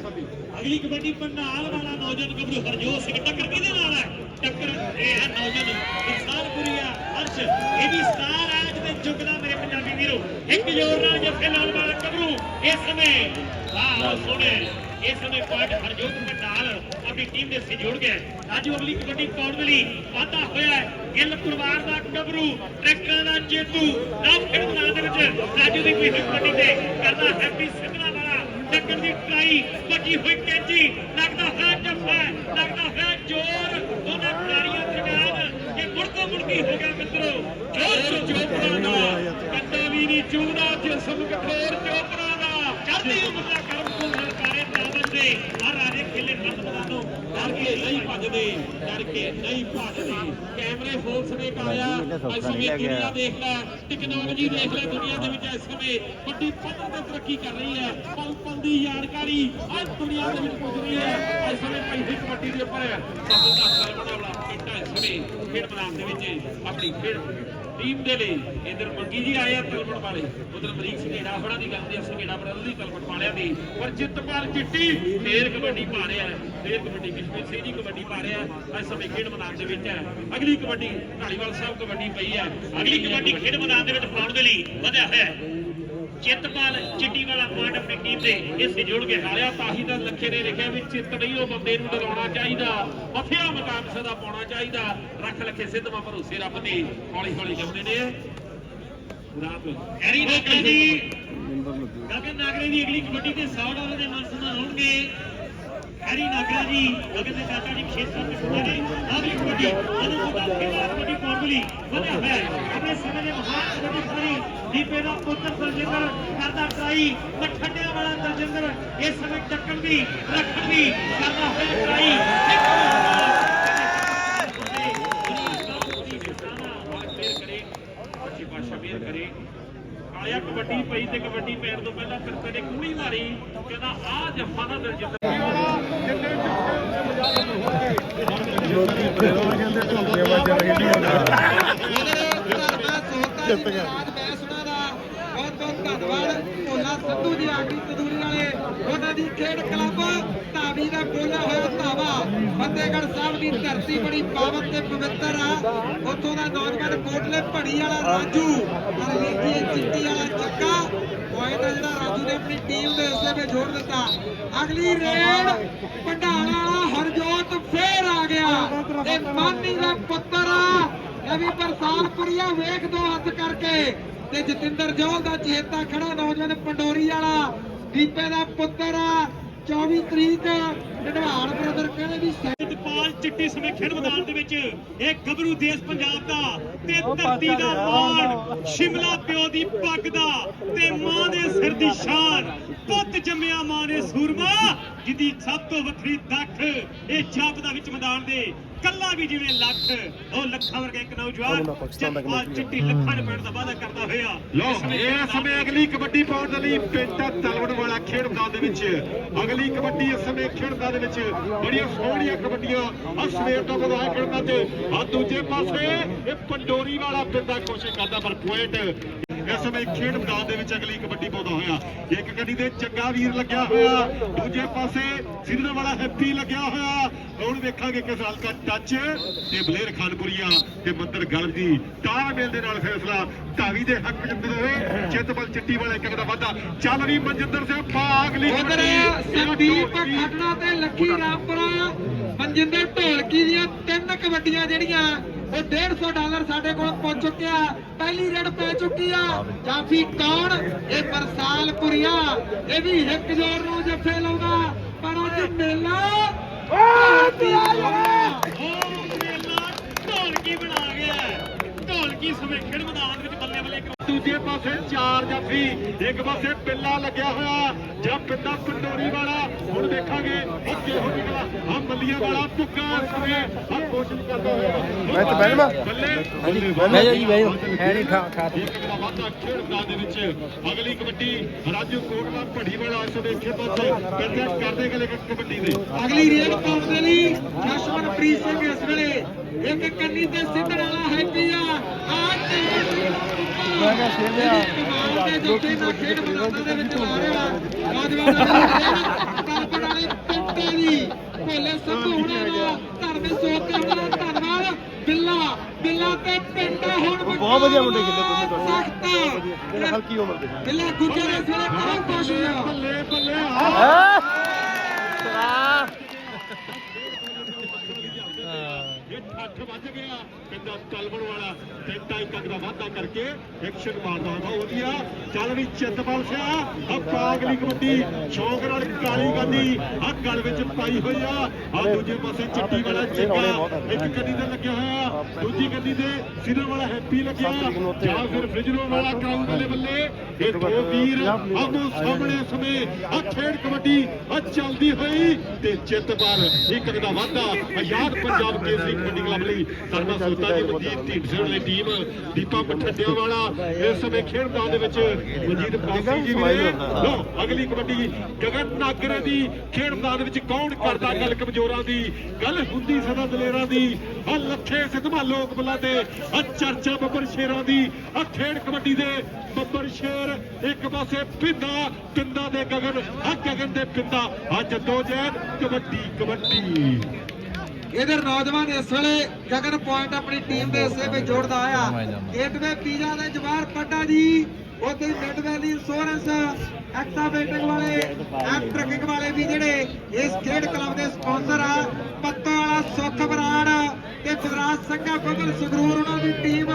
ਅਗਲੀ ਕਬੱਡੀ ਪੰਡਾਲ ਵਾਲਾ ਨੌਜਵਾਨ ਗੱਭਰੂ ਹਰਜੋਤ ਸਿੰਘ, ਟੱਕਰ ਕਿਹਦੇ ਨਾਲ ਹੈ? ਟੱਕਰ ਇਹ ਹੈ ਨੌਜਵਾਨ ਇਨਸਾਨਪੁਰੀਆ ਅਰਸ਼ ਇਹ ਵੀ ਸਟਾਰ ਹੈ ਜਿਹਦੇ ਚੁੱਕਦਾ ਮੇਰੇ ਪੰਜਾਬੀ ਵੀਰੋ। ਇੱਕ ਜ਼ੋਰ ਨਾਲ ਜੱਫੇ ਲਾਉਣ ਵਾਲਾ ਗੱਭਰੂ ਇਸ ਸਮੇਂ ਵਾਹ ਸੋਹਣੇ ਇਸ ਸਮੇਂ ਪੁਆਇੰਟ ਹਰਜੋਤ ਪੰਡਾਲ ਆਪਣੀ ਟੀਮ ਦੇ ਸੇ ਜੁੜ ਗਿਆ ਅੱਜ ਅਗਲੀ ਕਬੱਡੀ ਪਾਉਣ ਲਈ ਵਾਧਾ ਹੋਇਆ ਹੈ। ਗਿੱਲ ਪਰਿਵਾਰ ਦਾ ਗੱਭਰੂ ਟਰੈਕਟਰਾਂ ਦਾ ਜੇਤੂ, ਨਾ ਫਿਰ ਮੈਦਾਨ ਦੇ ਵਿੱਚ ਰਾਜੂ ਦੀ ਕੋਈ ਕਬੱਡੀ ਤੇ ਕਰਦਾ ਹੈਪੀ ਸਿੱਧਣਾ ਟੱਕਰ ਦੀ ਟਰਾਈ ਵੱਜੀ ਹੋਈ ਕੈਂਚੀ ਲੱਗਦਾ ਹੈ ਜੱਫਾ ਲੱਗਦਾ ਹੈ ਜ਼ੋਰ। ਦੋਨਾਂ ਖਿਡਾਰੀਆਂ ਦਰਮਿਆਨ ਇਹ ਮੁੜਕੋ ਮੁੜਕੀ ਹੋ ਗਿਆ ਮਿੱਤਰੋ। ਜ਼ੋਰ ਚੋਪੜਾ ਦਾ ਕੰਡਾ ਵੀ ਨਹੀਂ ਚੂਦਾ ਜਿਸਮ ਕਠੋਰ ਚੋਪੜਾ ਦਾ। ਚੜ੍ਹਦੀ ਉਮਰ ਦਾ ਟੈਕਨੋਲੋਜੀ ਦੇਖ ਲੈ ਦੁਨੀਆ ਦੇ ਵਿੱਚ ਇਸ ਸਮੇਂ। ਵੱਡੀ ਪੱਧਰ ਤੇ ਤਰੱਕੀ ਕਰ ਰਹੀ ਹੈ। ਪਲ ਪਲ ਦੀ ਜਾਣਕਾਰੀ ਅੱਜ ਦੁਨੀਆ ਦੇ ਵਿੱਚ ਪੁੱਜ ਰਹੀ ਹੈ। ਇਸ ਸਮੇਂ ਪੈਂਦੀ ਕਬੱਡੀ ਦੇ ਉੱਪਰ ਸਾਬੂ ਦਾ ਸਰਵਣਾ ਵਾਲਾ ਖੇਡਾਂ ਇਸ ਸਮੇਂ ਖੇਡ ਮੈਦਾਨ ਦੇ ਵਿੱਚ ਆਪਣੀ ਖੇਡ ਟੀਮ ਦੇ ਲਈ ਇਧਰ ਮੰਗੀ ਜੀ ਆਏ ਆ ਤਲਵਣ ਵਾਲੇ। ਉਧਰ ਮਰੀਕ ਸੰਘੇੜਾ ਫੜਾ ਦੀ ਗੱਲ ਤੇ ਸੰਘੇੜਾ ਬਰਦਰ ਦੀ ਤਲਵਣ ਵਾਲਿਆਂ ਦੀ। ਪਰ ਜਿੱਤਪਾਲ ਚਿੱਟੀ ਫੇਰ ਕਬੱਡੀ ਪਾ ਰਿਹਾ ਫੇਰ ਕਬੱਡੀ ਕਿਸ਼ਮੇ ਸਿੰਘ ਜੀ ਕਬੱਡੀ ਪਾ ਰਿਹਾ ਇਸ ਸਮੇਂ ਖੇਡ ਮੈਦਾਨ ਦੇ ਵਿੱਚ ਹੈ। ਅਗਲੀ ਕਬੱਡੀ ਢਾਲੀਵਾਲ ਸਾਹਿਬ ਕਬੱਡੀ ਪਈ ਹੈ। ਅਗਲੀ ਕਬੱਡੀ ਖੇਡ ਮੈਦਾਨ ਦੇ ਵਿੱਚ ਪਾਉਣ ਦੇ ਲਈ ਵਧਿਆ ਹੋਇਆ ਹੈ। ਚਿੱਤਪਾਲ ਚਿੱਟੀ ਵਾਲਾ ਪੁਆਇੰਟ ਆਪਣੀ ਟੀਮ ਦੇ ਇਸੇ ਜੁੜ ਕੇ ਹਾਰਿਆ ਤਾਹੀ ਦਾ ਲੱਖੇ ਨੇ ਲਿਖਿਆ ਵੀ ਚਿੱਤ ਨਹੀਂ ਉਹ ਬੰਦੇ ਨੂੰ ਡਰਾਉਣਾ ਚਾਹੀਦਾ ਮੱਥਿਆ ਮਕਾਮ ਸਦਾ ਪਾਉਣਾ ਚਾਹੀਦਾ। ਰੱਖ ਲੱਖੇ ਸਿੱਧਵਾਂ ਭਰੋਸੇ ਰੱਬ ਤੇ ਹੌਲੀ ਹੌਲੀ ਜਾਂਦੇ ਨੇ। ਰਾਤ ਹੈਰੀ ਨਾਗਰਾ ਜੀ ਗਗਨ ਨਾਗਰੇ ਦੀ ਅਗਲੀ ਕਬੱਡੀ ਤੇ 100 ਡਾਲਰ ਦੇ ਮਾਨ ਸਨਮਾਨ ਹੋਣਗੇ। ਹੈਰੀ ਨਾਗਰਾ ਜੀ, ਗਗਨ ਦੇ ਚਾਚਾ ਜੀ ਵਿਸ਼ੇਸ਼ ਤੌਰ ਤੇ ਸੁਣਦੇ ਨੇ। ਅਗਲੀ ਕਬੱਡੀ ਉਹਨੂੰ ਮੁੰਡਾ ਖੇਡਦਾ ਕਬੱਡੀ ਪਾਉਣ ਵਧਿਆ ਹੈ। ਆਪਣੇ ਸਮੇਂ ਦੇ ਮਹਾਨ ਕਬੱਡੀ ਖਿਡਾਰੀ ਦੀਪੇ ਦਾ ਪੁੱਤਰ ਦਲਜਿੰਦਰ, ਕਰਦਾ ਟਰਾਈ ਮਠੱਡਿਆਂ ਵਾਲਾ ਦਲਜਿੰਦਰ, ਇਸ ਸਮੇਂ ਟੱਕਣ ਦੀ, ਰੱਖਣ ਦੀ, ਕਰਦਾ ਹੋਇਆ ਟਰਾਈ ਕਰੇ ਆਇਆ ਕਬੱਡੀ ਪਈ ਤੇ ਕਬੱਡੀ ਪੈਣ ਤੋਂ ਪਹਿਲਾਂ ਫਿਰ ਕਦੇ ਕੁੜੀ ਮਾਰੀ ਕਹਿੰਦਾ ਆ ਜੱਫਾ ਦਾ ਦਿਲ ਜਿੱਤ ਜਿੱਤ ਗਿਆ। ਬਹੁਤ ਬਹੁਤ ਧੰਨਵਾਦ। ਭੋਲਾ ਸਿੱਧੂ ਜੀ ਆਗਰੀ ਤਦੂਰੀ ਵਾਲੇ ਉਹਨਾਂ ਦੀ ਖੇਡ ਕਲੱਬ, ਧਾਵੀ ਦਾ ਬੋਲਿਆ ਹੋਇਆ ਧਾਵਾ। ਫਤਿਹਗੜ੍ਹ ਸਾਹਿਬ ਦੀ ਧਰਤੀ ਬੜੀ ਪਾਵਨ ਤੇ ਪਵਿੱਤਰ ਆ। ਉੱਥੋਂ ਦਾ ਨੌਜਵਾਨ ਕੋਟਲੇ ਭੜੀ ਵਾਲਾ ਰਾਜੂ ਔਰ ਵੇਖੀਏ ਚਿੱਟੀ ਵਾਲਾ ਚੱਕਾ। ਪੁਆਇੰਟ ਜਿਹੜਾ ਰਾਜੂ ਨੇ ਆਪਣੀ ਟੀਮ ਦੇ ਹਿੱਸੇ ਵਿੱਚ ਜੋੜ ਦਿੱਤਾ। ਅਗਲੀ ਰੇਡ ਭੰਡਾਲਾ ਵਾਲਾ ਹਰਜੋਤ ਫੇਰ ਆ ਗਿਆ। ਤੇ ਮਾਨੀ ਦਾ ਪੁੱਤਰ ਆ। ਨਵੀ ਪ੍ਰਸਾਦਪੁਰੀਆ ਵੇਖ ਦੋ ਹੱਥ ਕਰਕੇ। ਤੇ ਜਤਿੰਦਰ ਜੋਲ ਦਾ ਚੇਤਾ ਖੜਾ ਨੌਜਵਾਨ ਪੰਡੋਰੀ ਵਾਲਾ ਦੀਪੇ ਦਾ ਪੁੱਤਰ ਆ। 24 ਤਰੀਕ ਢਡਵਾਲ ਬ੍ਰਦਰ ਕਹਿੰਦੇ ਵੀ ਸੈ- ਪਾਲ ਚਿੱਟੀ ਸਮੇਂ ਖੇਡ ਮੈਦਾਨ ਦੇ ਵਿੱਚ ਇਹ ਗੱਭਰੂ ਦੇਸ਼ ਪੰਜਾਬ ਦਾ ਤੇ ਧਰਤੀ ਦਾ ਮਾਣ ਸ਼ਿਮਲਾ ਪਿਓ ਦੀ ਪੱਗ ਦਾ ਤੇ ਮਾਂ ਦੇ ਸਿਰ ਦੀ ਸ਼ਾਨ ਪੁੱਤ ਜੰਮਿਆ ਮਾਂ ਨੇ ਸੂਰਮਾ ਜਿਹਦੀ ਸਭ ਤੋਂ ਵੱਖਰੀ ਦੱਖ ਇਹ ਜਾਪਦਾ ਵਿੱਚ ਮੈਦਾਨ ਦੇ ਕੱਲਾ ਵੀ ਜਿਵੇਂ ਲੱਖ ਉਹ ਲੱਖਾਂ ਵਰਗਾ ਇੱਕ ਨੌਜਵਾਨ ਜੱਟਪਾਲ ਚਿੱਟੀ ਲੱਖਾਂ ਦੇ ਪੈਣ ਦਾ ਵਾਅਦਾ ਕਰਦਾ ਹੋਇਆ। ਲੋ ਇਸ ਸਮੇਂ ਅਗਲੀ ਕਬੱਡੀ ਪਾਉਣ ਦੇ ਲਈ ਪਿੰਡ ਤਲਵਣ ਵਾਲਾ ਖੇਡ ਮੈਦਾਨ ਦੇ ਵਿੱਚ ਅਗਲੀ ਕਬੱਡੀ ਇਸ ਸਮੇਂ ਖੇਡ ਮੈਦਾਨ ਦੇ ਵਿੱਚ ਬੜੀਆਂ ਸੋਹਣੀਆਂ ਕਬੱਡੀਆਂ ਆ ਸਵੇਰ ਤੋਂ ਬਵਾਹ ਖੇਡਦਾ ਤੇ ਆ ਦੂਜੇ ਪਾਸੇ ਇਹ ਪੰਡੋਰੀ ਵਾਲਾ ਪਿੰਡ ਦਾ ਕੋਸ਼ਿਸ਼ ਕਰਦਾ ਪਰ ਪੁਆਇੰਟ ਇਸ ਸਮੇਂ ਖੇਡ ਮੈਦਾਨ ਦੇ ਵਿੱਚ ਅਗਲੀ ਕਬੱਡੀ ਪਾਉਂਦਾ ਹੋਇਆ। ਇੱਕ ਗੱਡੀ ਤੇ ਚੰਗਾ ਵੀਰ ਲੱਗਿਆ ਹੋਇਆ। ਦੂਜੇ ਪਾਸੇ ਸਿੱਧਨ ਵਾਲਾ ਹੈਪੀ ਲੱਗਿਆ ਹੋਇਆ। ਹੁਣ ਵੇਖਾਂਗੇ ਕਿਸ ਹਾਲ ਦਾ ਟੱਚ ਤੇ ਬਲੇਰ ਖਾਨਪੁਰੀਆ ਤੇ ਮੰਦਰ ਗਲਬ ਦੀ ਤਾਲਮੇਲ ਦੇ ਨਾਲ ਫੈਸਲਾ। ਢਾਵੀ ਦੇ ਹੱਕ ਹੋਏ ਚਿੱਤਬਲ ਚਿੱਟੀ ਵਾਲੇ ਇੱਕ ਦਾ ਵਾਧਾ ਚੱਲ ਰਹੀ ਮਨਜਿੰਦਰ ਸਿੰਘ ਭਾਗ ਲਈ ਉਧਰ ਸੰਦੀਪ ਖੱਟੜਾ ਤੇ ਲੱਕੀ ਰਾਮਪੁਰਾ ਮਨਜਿੰਦਰ ਢੋਲਕੀ ਦੀਆਂ ਤਿੰਨ ਕਬੱਡੀਆਂ ਜਿਹੜੀਆਂ ਉਹ 150 ਡਾਲਰ ਸਾਡੇ ਕੋਲ ਪਹੁੰਚ ਚੁੱਕਿਆ। ਪਹਿਲੀ ਰੇਡ ਪੈ ਚੁੱਕੀ ਆ। ਜਾਫੀ ਕੌਣ ਇਹ ਬਰਸਾਲਪੁਰੀਆ ਇਹ ਵੀ ਇੱਕ ਜੋਰ ਨੂੰ ਜੱਫੇ ਲਾਉਂਦਾ। ਪਰ ਅੱਜ ਮੇਲਾ ਉਹ ਮੇਲਾ ਢੋਲਕੀ ਬਣਾ ਗਿਆ। ਢੋਲਕੀ ਸਮੇਂ ਖੇਡ ਮੈਦਾਨ ਵਿੱਚ ਬੱਲੇ ਬੱਲੇ ਦੂਜੇ ਪਾਸੇ ਚਾਰ ਜਾਫੀ ਇੱਕ ਪਾਸੇ ਪਿੱਲਾ ਲੱਗਿਆ ਹੋਇਆ ਜਾਂ ਪਿੰਡਾ ਪੰਡੋਰੀ ਵਾਲਾ। ਹੁਣ ਦੇਖਾਂਗੇ ਉਹ ਕਿਹੋ ਨਿਕਲਾ ਆ ਮੱਲੀਆਂ ਵਾਲਾ ਪੁੱਗਾ ਸਵੇ ਆ ਕੋਸ਼ਿਸ਼ ਕਰਦਾ ਹੋਇਆ। ਮੈਂ ਤਾਂ ਜਾਵਾਂ? ਬੱਲੇ ਜਾਓ ਜੀ, ਜਾਓ। ਹੈ ਨੀ ਠਾ- ਠਾ- ਇੱਕ ਦਾ ਵਾਧਾ ਖੇਡ ਮੈਦਾਨ ਦੇ ਵਿੱਚ। ਅਗਲੀ ਕਬੱਡੀ ਰਾਜੂ ਕੋਟਲਾ ਭੜੀ ਵਾਲਾ ਇਸ ਵੇਖੇ ਪਾਸੇ। ਕੰਟੈਕਟ ਕਰਦੇ ਗਲੇ ਕਬੱਡੀ ਦੇ। ਅਗਲੀ ਰੇਡ ਪਾਉਣ ਦੇ ਲਈ ਜਸ਼ਮਨਪ੍ਰੀਤ ਸਿੰਘ ਇਸ ਵੇਲੇ ਇੱਕ ਕੰਨੀ ਤੇ ਸਿੱਧਣ ਵਾਲਾ ਹੈਪੀ ਆ ਆ ਮੈਂ ਕਿਹਾ। ਕਮਾਲ ਦੇ ਜੋਤੀ ਖੇਡ ਦੇ ਵਿੱਚ ਲਾ ਰਿਹਾ ਨੌਜਵਾਨਾਂ ਦੀ ਖੇਡ ਕਲਪਨਾ ਸੰਧੂ ਹੁਣਾਂ ਦਾ ਧਰਮੇ ਸੋਤੇ ਹੁਣਾਂ ਦਾ ਧੰਨਵਾਦ। ਬਿੱਲਾ ਬਿੱਲਾ ਤੇ ਪਿੰਡਾ ਹੁਣ ਬਹੁਤ ਵਧੀਆ ਮੁੰਡੇ ਖੇਡੇ ਦੋਨੇ ਦੋਨੇ। ਸਖਤ। ਹਲਕੀ ਉਮਰ ਦੇ ਬਿੱਲਾ ਗੁੱਜਰ ਇਸ ਵੇਲੇ ਕਰੋ ਕੋਸ਼ਿਸ਼ ਬੱਲੇ ਬੱਲੇ ਹਾਂ ਇਹ ਠੱਠ ਵੱਜ ਗਿਆ ਕਹਿੰਦਾ ਤਲਵਣ ਵਾਲਾ ਤਿੰਨ ਇੱਕ ਅੰਕ ਦਾ ਵਾਧਾ ਕਰਕੇ ਐਕਸ਼ਨ ਮਾਰਦਾ ਹੁੰਦਾ ਵਧੀਆ ਚੱਲ ਵੀ ਚਿੱਤਪਾਲ ਸਿਆ। ਆ ਪਾਗਲੀ ਕਬੱਡੀ, ਸ਼ੌਂਕ ਨਾਲ ਕਾਲੀ ਗਾਂਦੀ ਆ ਗਲ ਵਿੱਚ ਪਾਈ ਹੋਈ ਆ। ਆ ਦੂਜੇ ਪਾਸੇ ਚਿੱਟੀ ਵਾਲਾ ਚੱਕਾ ਇੱਕ ਗੱਡੀ ਤੇ ਲੱਗਿਆ ਹੋਇਆ, ਦੂਜੀ ਗੱਡੀ ਤੇ ਸਿਰ ਵਾਲਾ ਹੈਪੀ ਲੱਗਿਆ। ਜਾਂ ਫਿਰ ਫ੍ਰਿਜਰੋ ਵਾਲਾ ਕਰਾਉ ਬੱਲੇ ਬੱਲੇ। ਇਹ ਦੋ ਵੀਰ ਆਮੋ ਸਾਹਮਣੇ ਸਮੇਂ ਆ ਖੇਡ ਕਬੱਡੀ ਆ ਚੱਲਦੀ ਹੋਈ ਤੇ ਚਿੱਤਪਾਲ ਇੱਕ ਦਾ ਵਾਧਾ। ਆਜ਼ਾਦ ਪੰਜਾਬ ਕੇਸਰੀ ਕਬੱਡੀ ਕਲੱਬ ਲਈ ਸਰਮਾ ਸੋਤਾ ਦੀ ਮਨਜੀਤ ਢੀਂਡਸੇ ਵਾਲੀ ਟੀਮ, ਦੀਪਾ ਮਠੱਡਿਆਂ ਵਾਲਾ ਇਸ ਸਮੇਂ ਖੇਡ ਮੈਦਾਨ ਦੇ ਵਿੱਚ ਮਨਜੀਤ ਪਾਸੀ ਜੀ ਵੀ ਨੇ। ਲੋ ਅਗਲੀ ਕਬੱਡੀ ਗਗਨ ਨਾਗਰੇ ਦੀ ਖੇਡ ਮੈਦਾਨ ਦੇ ਵਿੱਚ ਕੌਣ ਕਰਦਾ ਗੱਲ ਕਮਜ਼ੋਰਾਂ ਦੀ ਗੱਲ ਹੁੰਦੀ ਸਦਾ ਦਲੇਰਾਂ ਦੀ। ਆ ਲੱਖੇ ਸਿਧਮਾ ਲੋਕ ਬੁੱਲਾ ਤੇ ਆ ਚਰਚਾ ਬੱਬਰ ਸ਼ੇਰਾਂ ਦੀ। ਆ ਖੇਡ ਕਬੱਡੀ ਦੇ ਬੱਬਰ ਸ਼ੇਰ ਇੱਕ ਪਾਸੇ ਪਿੰਦਾ ਪਿੰਦਾ ਦੇ ਗਗਨ ਆ ਗਗਨ ਦੇ ਪਿੰਦਾ ਆ ਜੱਦੋ ਜੈਦ ਕਬੱਡੀ ਕਬੱਡੀ। ਇਧਰ ਨੌਜਵਾਨ ਇਸ ਵੇਲੇ ਗਗਨ ਪੁਆਇੰਟ ਆਪਣੀ ਟੀਮ ਦੇ ਹਿੱਸੇ ਵਿੱਚ ਜੋੜਦਾ ਆਇਆ। ਗੇਟਵੇ ਪੀਜ਼ਾ ਦੇ ਜਵਾਰ ਪੱਡਾ ਜੀ ਉਥੇ ਮਿਡ ਵੈਲੀ ਇੰਸ਼ੋਰੈਂਸ ਐਕਟਾਵੇਟਿੰਗ ਵਾਲੇ ਐਪ ਟਰਕਿੰਗ ਵਾਲੇ ਵੀ ਜਿਹੜੇ ਇਸ ਖੇਡ ਕਲੱਬ ਦੇ ਸਪਾਂਸਰ ਆ। ਪੱਤਾ ਵਾਲਾ ਸੁੱਖ ਬਰਾੜ ਤੇ ਗੁਜਰਾਤ ਸੰਘਾ ਬੱਬਲ ਸੰਗਰੂਰ ਉਹਨਾਂ ਦੀ ਟੀਮ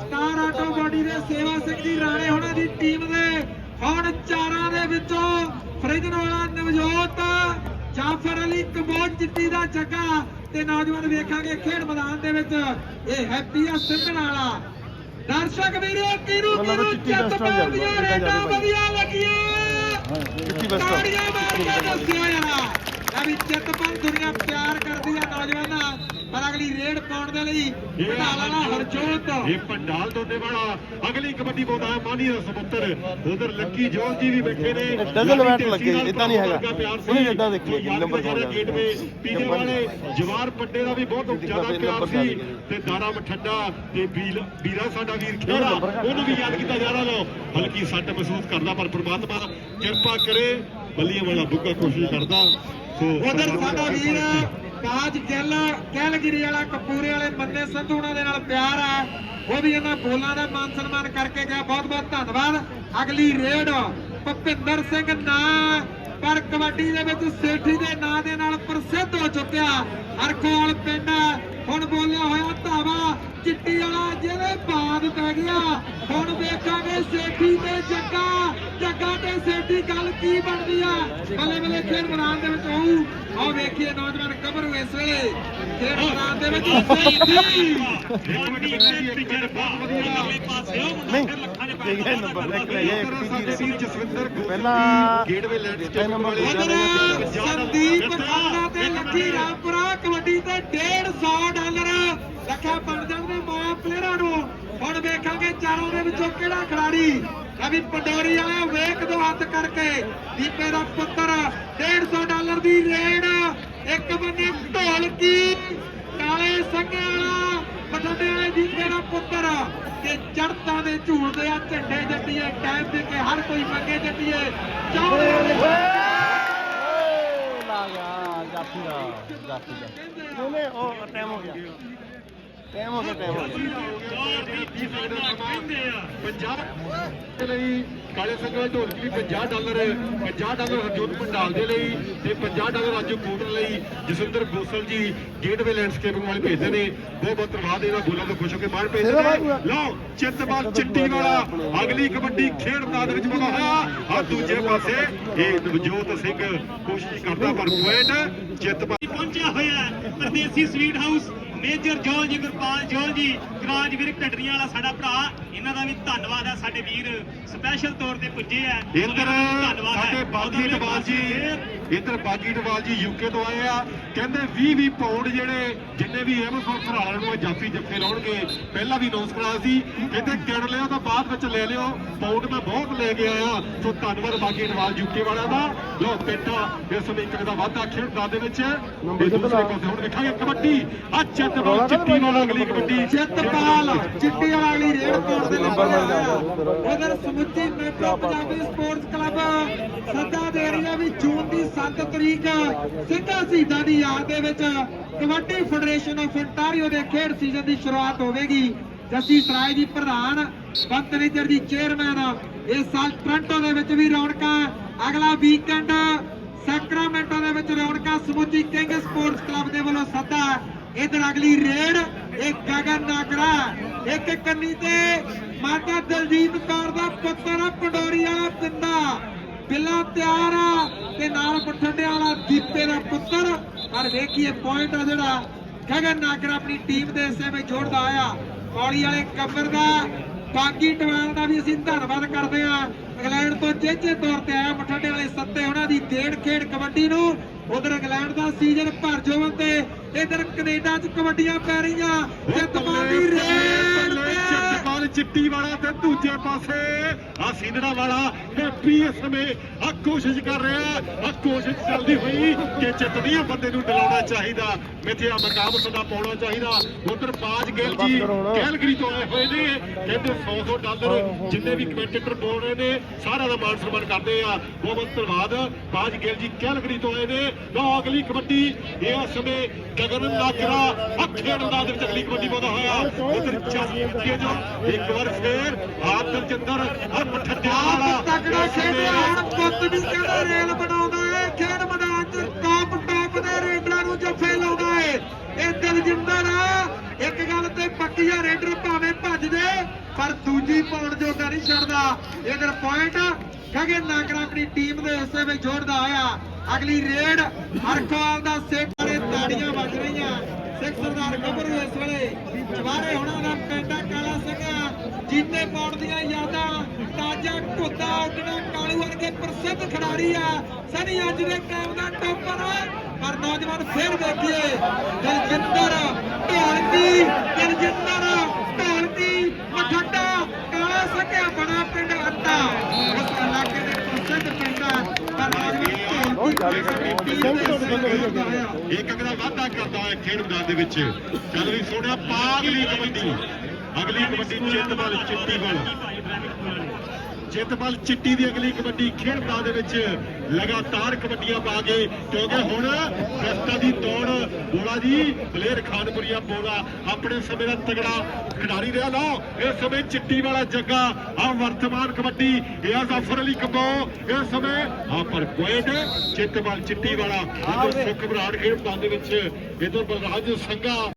ਸਟਾਰ ਆਟੋ ਬਾਡੀ ਦੇ ਸੇਵਾ ਸਿੰਘ ਜੀ ਰਾਣੇ ਉਹਨਾਂ ਦੀ ਟੀਮ ਦੇ। ਹੁਣ ਚਾਰਾਂ ਦੇ ਵਿੱਚੋਂ ਫਰਿਜਨ ਵਾਲਾ ਨਵਜੋਤ ਜਾਫਰ ਅਲੀ ਕਬੋਜ ਚਿੱਟੀ ਦਾ ਜੱਗਾ। ਤੇ ਨੌਜਵਾਨ ਵੇਖਾਂਗੇ ਖੇਡ ਮੈਦਾਨ ਦੇ ਵਿੱਚ। ਇਹ ਹੈਪੀ ਆ ਸਿੰਧਣ ਵਾਲਾ। ਦਰਸ਼ਕ ਵੀਰੋ ਕਿਹਨੂੰ ਚਿੱਟੀ ਚੱਤ ਪਾਉਂਦੀਆਂ ਜਾਂਦੀ ਵਧੀਆ ਲੱਗੀਆਂ। ਤਾੜੀਆਂ ਮਾਰ ਕੇ ਦੱਸਿਓ ਯਾਰਾ ਆ ਵੀ ਚਿੱਤਪਾਲ ਦੁਨੀਆ ਪਿਆਰ ਕਰਦੀ ਆ ਨੌਜਵਾਨਾਂ। ਪਰ ਅਗਲੀ ਰੇਡ ਪਾਉਣ ਦੇ ਲਈ ਢਾਲਾ ਵਾਲਾ ਹਰਜੋਤ। ਇਹ ਪੰਡਾਲ ਦੋਨੇ ਵਾਲਾ ਅਗਲੀ ਕਬੱਡੀ ਪਾਉਂਦਾ ਹੈ ਮਾਨੀ ਦਾ ਸਪੁੱਤਰ ਉਧਰ ਲੱਕੀ ਜੋਨ ਜੀ ਵੀ ਬੈਠੇ ਨੇ। ਡਜ਼ਨ ਮੈਟ ਲੱਗੇ ਏਦਾਂ ਨਹੀਂ ਹੈਗਾ। ਉਹਨੇ ਏਦਾਂ ਦੇਖੋ ਨੰਬਰ ਪਾਉਂਦਾ। ਗੇਟਵੇ ਪੀਜੇ ਵਾਲੇ ਜਵਾਰ ਪੱਡੇ ਦਾ ਵੀ ਬਹੁਤ ਜ਼ਿਆਦਾ ਪਿਆਰ ਸੀ ਤੇ ਦਾਰਾ ਮਠੱਡਾ ਤੇ ਵੀਰਾ ਸਾਡਾ ਵੀਰ ਖੇੜਾ ਉਹਨੂੰ ਵੀ ਯਾਦ ਕੀਤਾ ਜਾ ਰਿਹਾ ਲੋ ਹਲਕੀ ਸੱਟ ਮਹਿਸੂਸ ਕਰਦਾ ਪਰ ਪ੍ਰਮਾਤਮਾ ਕਿਰਪਾ ਕਰੇ। ਬੱਲੀਆਂ ਵਾਲਾ ਬੁੱਕਾ ਕੋਸ਼ਿਸ਼ ਕਰਦਾ। ਉਧਰ ਸਾਡਾ ਵੀਰ ਕਾਜ ਗਿੱਲ, ਕੈਲਗਿਰੀ ਵਾਲਾ, ਕਪੂਰੇ ਵਾਲੇ ਮੰਨੇ ਸੰਧੂ ਉਹਨਾਂ ਦੇ ਨਾਲ ਪਿਆਰ ਆ। ਉਹ ਵੀ ਇਹਨਾਂ ਬੋਲਾਂ ਦਾ ਮਾਨ ਸਨਮਾਨ ਕਰਕੇ ਗਿਆ। ਬਹੁਤ ਬਹੁਤ ਧੰਨਵਾਦ। ਅਗਲੀ ਰੇਡ, ਭੁਪਿੰਦਰ ਸਿੰਘ ਨਾਂ, ਪਰ ਕਬੱਡੀ ਦੇ ਵਿੱਚ ਸੇਠੀ ਦੇ ਨਾਂ ਦੇ ਨਾਲ ਪ੍ਰਸਿੱਧ ਹੋ ਚੁੱਕਿਆ। ਹਰਖੋਲ ਪਿੰਡ ਹੁਣ ਬੋਲਿਆ ਹੋਇਆ ਧਾਵਾ ਚਿੱਟੀ ਵਾਲਾ ਜਿਹਦੇ ਬਾਦ ਪੈ ਗਿਆ। ਹੁਣ ਵੇਖਾਂਗੇ ਸੇਠੀ ਤੇ ਜੱਗਾ। ਜੱਗਾ ਤੇ ਸੇਠੀ ਗੱਲ ਕੀ ਬਣਦੀ ਆ? ਬੱਲੇ ਬੱਲੇ ਖੇਡ ਮੈਦਾਨ ਦੇ ਵਿੱਚ ਆਉ ਆਓ ਵੇਖੀਏ ਨੌਜਵਾਨ ਗੱਭਰੂ ਇਸ ਵੇਲੇ। ਖੇਡ ਮੈਦਾਨ ਦੇ ਵਿੱਚ ਸੇਠੀ ਕਬੱਡੀ ਤੇ ਤਜਰਬਾ ਅਗਲੇ ਪਾਸੇ ਉਹ ਮੁੰਡਾ ਨਹੀਂ ਫਿਰ ਲੱਖਾਂ ਦੇ ਠੀਕ ਹੈ ਨੰਬਰ ਇੱਕ ਲੈ ਸਾਡੇ ਵੀਰ ਜਸਵਿੰਦਰ ਪਹਿਲਾਂ ਗੇਟਵੇ ਲੈਂਡ ਇਹ ਨੰਬਰ ਵਾਲੇ ਉਧਰ ਸੰਦੀਪ ਖਾਨਾ ਤੇ ਲੱਖੀ ਰਾਮਪੁਰਾ ਕਬੱਡੀ ਤੇ 150 ਡਾਲਰ। ਲੱਖਾ ਬਣ ਜਾਂਦੇ ਮਾਇਆ ਪਲੇਅਰਾਂ ਨੂੰ। ਹੁਣ ਵੇਖਾਂਗੇ ਚਾਰਾਂ ਦੇ ਵਿੱਚੋਂ ਕਿਹੜਾ ਖਿਡਾਰੀ। ਅਭੀ ਪੰਡੋਰੀ ਵਾਲਾ ਵੇਖ ਦੋ ਹੱਥ ਕਰਕੇ। ਦੀਪੇ ਦਾ ਪੁੱਤਰ 150 ਡਾਲਰ ਦੀ ਰੇਡ ਇੱਕ ਬੰਨੇ ਢੋਲਕੀ ਕਾਲੇ ਸੰਘੇ ਵਾਲਾ। ਬਠਿੰਡੇ ਵਾਲੇ ਦੀਪੇ ਦਾ ਪੁੱਤਰ ਤੇ ਚੜਤਾਂ ਦੇ ਝੂਲਦੇ ਆ, ਝੰਡੇ ਜੱਟੀਏ ਟਾਈਮ ਦੇ ਕੇ ਹਰ ਕੋਈ ਮੰਗੇ ਜੱਟੀਏ। ਚਾਹੁੰਦੇ ਜਾਫੀ ਦਾ ਜਾਫੀ ਦਾ। ਉਹਨੇ ਉਹ ਟਾਈਮ ਹੋ ਗਿਆ। ਟਾਈਮ ਹੋ ਗਿਆ ਟਾਈਮ ਹੋ ਗਿਆ। ਪੰਜਾਬ ਦੇ ਲਈ ਕਾਲੇ ਸੰਗਲ ਢੋਲਕੀ ਵੀ 50 ਡਾਲਰ 50 ਡਾਲਰ ਹਰਜੋਤ ਪੰਡਾਲ ਦੇ ਲਈ ਤੇ 50 ਡਾਲਰ ਰਾਜੂ ਕੋਟ ਲਈ ਜਸਵਿੰਦਰ ਗੋਸਲ ਜੀ ਗੇਟਵੇ ਲੈਂਡਸਕੇਪਿੰਗ ਵਾਲੇ ਭੇਜਦੇ ਨੇ। ਬਹੁਤ ਬਹੁਤ ਧੰਨਵਾਦ ਇਹਨਾਂ ਬੋਲਾਂ ਤੋਂ ਖੁਸ਼ ਹੋ ਕੇ ਮਾਣ ਭੇਜਦੇ ਨੇ। ਲਓ ਚਿੱਤਬਾਲ ਚਿੱਟੀ ਵਾਲਾ ਅਗਲੀ ਕਬੱਡੀ ਖੇਡ ਮੈਦਾਨ ਦੇ ਵਿੱਚ ਬਣਾ ਹੋਇਆ। ਆ ਦੂਜੇ ਪਾਸੇ ਇਹ ਨਵਜੋਤ ਸਿੰਘ ਕੋਸ਼ਿਸ਼ ਕਰਦਾ ਪਰ ਪੁਆਇੰਟ ਚਿੱਤਬਾਲ ਪਹੁੰਚਿਆ ਹੋਇਆ ਹੈ। ਪਰਦੇਸੀ ਸਵੀਟ ਹਾਊਸ ਮੇਜਰ ਜੋਲ ਜੀ ਗੁਰਪਾਲ ਜੋਲ ਜੀ। ਗਰਾਜ ਵੀਰ ਢੱਡਰੀਆਂ ਵਾਲਾ ਸਾਡਾ ਭਰਾ ਇਹਨਾਂ ਦਾ ਵੀ ਧੰਨਵਾਦ ਹੈ ਸਾਡੇ ਵੀਰ ਸਪੈਸ਼ਲ ਤੌਰ ਤੇ ਪੁੱਜੇ ਆ। ਇੰਦਰ ਧੰਨਵਾਦ ਹੈ। ਸਾਡੇ ਬਾਗੀ ਟਵਾਲ ਜੀ ਇੰਦਰ ਬਾਗੀ ਟਵਾਲ ਜੀ ਯੂਕੇ ਤੋਂ ਆਏ ਆ। ਕਹਿੰਦੇ 20 20 ਪਾਉਂਡ ਜਿਹੜੇ ਜਿੰਨੇ ਵੀ ਐਮਸਨ ਘਰਾਲੇ ਨੂੰ ਜਾਫੀ ਜੱਫੇ ਲਾਉਣਗੇ ਪਹਿਲਾਂ ਵੀ ਅਨਾਉਂਸ ਕਰਾਇਆ ਸੀ। ਕਹਿੰਦੇ ਗਿਣ ਲਿਓ ਤਾਂ ਬਾਅਦ ਵਿੱਚ ਲੈ ਲਿਓ। ਪਾਉਂਡ ਮੈਂ ਬਹੁਤ ਲੈ ਕੇ ਆਇਆ। ਸੋ ਧੰਨਵਾਦ ਬਾਗੀ ਟਵਾਲ ਯੂਕੇ ਵਾਲਿਆਂ ਦਾ। ਲੋ ਪਿੰਡਾ ਇਸ ਸਮੇਂ ਇੱਕ ਦਾ ਵਾਧਾ ਖੇਡਦਾ ਦੇ ਵਿੱਚ। ਦੂਸਰੇ ਪਾਸੇ ਹੁਣ ਵੇਖਾਂਗੇ ਕਬੱਡੀ। ਆ ਚਿੱਤਬਾਲ ਚਿੱਟੀ ਵਾਲਾ ਅਗਲੀ ਕਬੱਡੀ। ਚਿੱਤਬਾਲ ਜਸਪਾਲ ਚਿੱਟੀ ਵਾਲਾ ਰੇਡ ਪਾਉਣ ਦੇ ਲਈ ਉਧਰ। ਸਮੁੱਚੀ ਮੈਟਰੋ ਪੰਜਾਬੀ ਸਪੋਰਟਸ ਕਲੱਬ ਸੱਦਾ ਦੇ ਰਹੀ ਹੈ ਵੀ ਜੂਨ ਦੀ 7 ਤਰੀਕ ਸਿੰਘਾਂ ਸ਼ਹੀਦਾਂ ਦੀ ਯਾਦ ਦੇ ਵਿੱਚ ਕਬੱਡੀ ਫੈਡਰੇਸ਼ਨ ਆਫ ontario ਦੇ ਖੇਡ ਸੀਜ਼ਨ ਦੀ ਸ਼ੁਰੂਆਤ ਹੋਵੇਗੀ ਜੱਸੀ ਸਰਾਏ ਦੀ ਪ੍ਰਧਾਨ ਬੰਤ ਮੈਨੇਜਰ ਦੀ ਚੇਅਰਮੈਨ ਇਸ ਸਾਲ ਟ੍ਰਾਂਟੋ ਦੇ ਵਿੱਚ ਵੀ ਰੌਣਕਾਂ ਅਗਲਾ ਵੀਕਐਂਡ ਸੈਕਰਾਮੈਂਟੋ ਦੇ ਵਿੱਚ ਰੌਣਕਾਂ ਸਮੁੱਚੀ ਕਿੰਗ ਸਪੋਰਟਸ ਕਲੱਬ ਦੇ ਵੱਲੋਂ ਸੱਦਾ ਇਧਰ ਅਗਲੀ ਰੇਡ, ਇਹ ਗਗਨ ਨਾਗਰਾ, ਇੱਕ ਕੰਨੀ ਤੇ ਮਾਤਾ ਦਲਜੀਤ ਕੌਰ ਦਾ ਪੁੱਤਰ, ਪੰਡੋਰੀ ਵਾਲਾ ਪਿੰਡਾ। ਬਿੱਲਾ ਤਿਆਰ ਆ, ਤੇ ਨਾਲ ਬਠੰਡੇ ਵਾਲਾ ਦੀਪੇ ਦਾ ਪੁੱਤਰ। ਪਰ ਵੇਖੀਏ ਪੁਆਇੰਟ ਆ ਜਿਹੜਾ, ਗਗਨ ਨਾਗਰਾ ਆਪਣੀ ਟੀਮ ਦੇ ਹਿੱਸੇ ਵਿੱਚ ਜੋੜਦਾ ਆਇਆ। ਕੌੜੀ ਵਾਲੇ ਕਬਰ ਦਾ, ਬਾਗੀ ਟਵਾਲ ਦਾ ਵੀ ਅਸੀਂ ਧੰਨਵਾਦ ਕਰਦੇ ਆ ਇੰਗਲੈਂਡ ਤੋਂ ਚੇਚੇ ਤੌਰ ਤੇ ਆਇਆ ਬਠੰਡੇ ਵਾਲੇ ਸੱਤੇ, ਉਹਨਾਂ ਦੀ ਦੇਣ ਖੇਡ ਕਬੱਡੀ ਨੂੰ ਉਧਰ ਇੰਗਲੈਂਡ ਦਾ ਸੀਜ਼ਨ ਭਰ ਜੋਵਨ ਤੇ ਇਧਰ ਕੈਨੇਡਾ 'ਚ ਕਬੱਡੀਆਂ ਪੈ ਰਹੀਆਂ ਜਤਮਾਨ ਦੀ ਰੇਡ ਤੇ ਚਿੱਟਬਾਲ ਚਿੱਟੀ ਵਾਲਾ ਤੇ ਦੂਜੇ ਪਾਸੇ ਆ ਸਿੰਧੜਾ ਵਾਲਾ ਹੈਪੀ ਇਸ ਸਮੇਂ ਆ ਕੋਸ਼ਿਸ਼ ਕਰ ਰਿਹਾ ਆ ਕੋਸ਼ਿਸ਼ ਚੱਲਦੀ ਹੋਈ ਕਿ ਜਿੱਤਦੀਆਂ ਬੰਦੇ ਨੂੰ ਡਲਾਉਣਾ ਚਾਹੀਦਾ ਮਿੱਥਿਆ ਮਕਾਮ ਸਦਾ ਪਾਉਣਾ ਚਾਹੀਦਾ। ਉਧਰ ਬਾਜ ਗਿੱਲ ਜੀ ਕੈਲਗਰੀ ਤੋਂ ਆਏ ਹੋਏ ਨੇ ਕਹਿੰਦੇ 100 100 ਡਾਲਰ ਜਿੰਨੇ ਵੀ ਕਮੈਂਟੇਟਰ ਬੋਲ ਰਹੇ ਨੇ ਸਾਰਿਆਂ ਦਾ ਮਾਨ ਸਨਮਾਨ ਕਰਦੇ ਆ। ਬਹੁਤ ਬਹੁਤ ਧੰਨਵਾਦ। ਬਾਜ ਗਿੱਲ ਜੀ ਕੈਲਗਰੀ ਤੋਂ ਆਏ ਨੇ। ਲਓ ਅਗਲੀ ਕਬੱਡੀ ਇਹ ਸਮੇਂ ਗਗਨ ਨਾਗਰਾ ਅੱਖੇ ਅੰਦਾਜ਼ ਦੇ ਵਿੱਚ ਅਗਲੀ ਕਬੱਡੀ ਪਾਉਂਦਾ ਹੋਇਆ। ਉਧਰ ਚੱਕੇ ਜੋ ਇੱਕ ਵਾਰ ਫੇਰ ਆਪ ਦਲਜਿੰਦਰ ਆ ਮਠੱਡਿਆ ਵਾਲਾ ਤਕੜਾ ਖੇਡਿਆ ਹੁਣ ਪੁੱਤ ਵੀ ਕਹਿੰਦਾ ਰੇਲ ਬਣਾਉਂਦਾ ਏ ਖੇਡ ਮੈਦਾਨ 'ਚ ਟਾਪ ਟਾਪ ਦੇ ਰੇਡਰਾਂ ਨੂੰ ਜੱਫੇ ਲਾਉਂਦਾ ਏ ਇਹ ਦਿਲਜਿੰਦਰ ਇੱਕ ਗੱਲ ਤੇ ਪੱਕੀ ਆ ਰੇਡਰ ਭਾਵੇਂ ਭੱਜ ਜੇ ਪਰ ਦੂਜੀ ਪਾਉਣ ਜੋਗਾ ਨਹੀਂ ਛੱਡਦਾ। ਇਧਰ ਪੁਆਇੰਟ ਗਗਨ ਨਾਗਰਾ ਆਪਣੀ ਟੀਮ ਦੇ ਹਿੱਸੇ ਵਿੱਚ ਜੋੜਦਾ ਆਇਆ ਅਗਲੀ ਰੇਡ ਹਰਖਵਾਲ ਦਾ ਸੇਟ ਵਾਲੇ ਤਾੜੀਆਂ ਵੱਜ ਰਹੀਆਂ। ਸਿੱਖ ਸਰਦਾਰ ਗੱਭਰੂ ਇਸ ਵੇਲੇ ਜਵਾਰੇ ਹੁਣਾਂ ਦਾ ਪੈਂਡਾ ਕਾਲਾ ਸਿੰਘਾ ਜੀਤੇ ਪੌੜ ਦੀਆਂ ਯਾਦਾਂ ਤਾਜਾ ਘੁੱਦਾ ਜਿਹੜਾ ਕਾਲੂ ਵਰਗੇ ਪ੍ਰਸਿੱਧ ਖਿਡਾਰੀ ਆ, ਸਨੀ ਅੱਜ ਦੇ ਟਾਈਮ ਦਾ ਟੋਪਰ ਪਰ ਨੌਜਵਾਨ ਫੇਰ ਦੇਖੀਏ ਦਲਜਿੰਦਰ ਢੋਲਕੀ ਦਲਜਿੰਦਰ ਢੋਲਕੀ ਮਠੱਡਾ ਕਾਲਾ ਸਿੰਘਾ ਬਣਾ ਪਿੰਡ ਅੱਤਾ ਉਸ ਇਲਾਕੇ ਦੇ ਪ੍ਰਸਿੱਧ ਪਿੰਡ ਆ ਪਰ ਨੌਜਵਾਨ ਢੋਲਕੀ ਟੀਮ ਦੇ ਹਿੱਸੇ ਹੋਇਆ ਇੱਕ ਅਗਲਾ ਵਾਅਦਾ ਕਰਦਾ ਹੈ ਖੇਡ ਮੈਦਾਨ ਦੇ ਵਿੱਚ। ਚੱਲ ਵੀ ਸੋਹਣਿਆ ਪਾਗਲੀ ਕਬੱਡੀ। ਅਗਲੀ ਕਬੱਡੀ ਚਿੱਤਬਲ ਚਿੱਟੀ ਬਲ ਚਿੱਤਬਲ, ਚਿੱਟੀ ਦੀ ਅਗਲੀ ਕਬੱਡੀ ਖੇਡ ਮੈਦਾਨ ਦੇ ਵਿੱਚ ਲਗਾਤਾਰ ਕਬੱਡੀਆਂ ਪਾ ਕੇ ਕਿਉਂਕਿ ਹੁਣ ਰਸਤਾ ਦੀ ਦੌੜ ਬੋਲਾ ਜੀ, ਬਲੇਰ ਖਾਨਪੁਰੀਆ ਬੋਲਾ। ਆਪਣੇ ਸਮੇਂ ਦਾ ਤਗੜਾ ਖਿਡਾਰੀ ਰਿਹਾ ਲਓ ਇਸ ਸਮੇਂ ਚਿੱਟੀ ਵਾਲਾ ਜੱਗਾ, ਆ ਵਰਤਮਾਨ ਕਬੱਡੀ, ਇਹ ਆ ਜ਼ਫਰ ਅਲੀ ਕੰਬੋ। ਇਸ ਸਮੇਂ ਆ ਪਰ ਪੁਆਇੰਟ ਚਿੱਤਬਲ ਚਿੱਟੀ ਵਾਲਾ। ਇਧਰ ਸੁਖ ਬਰਾੜ ਖੇਡ ਮੈਦਾਨ ਦੇ ਵਿੱਚ, ਇਧਰ ਬਲਰਾਜ ਸੰਘਾ।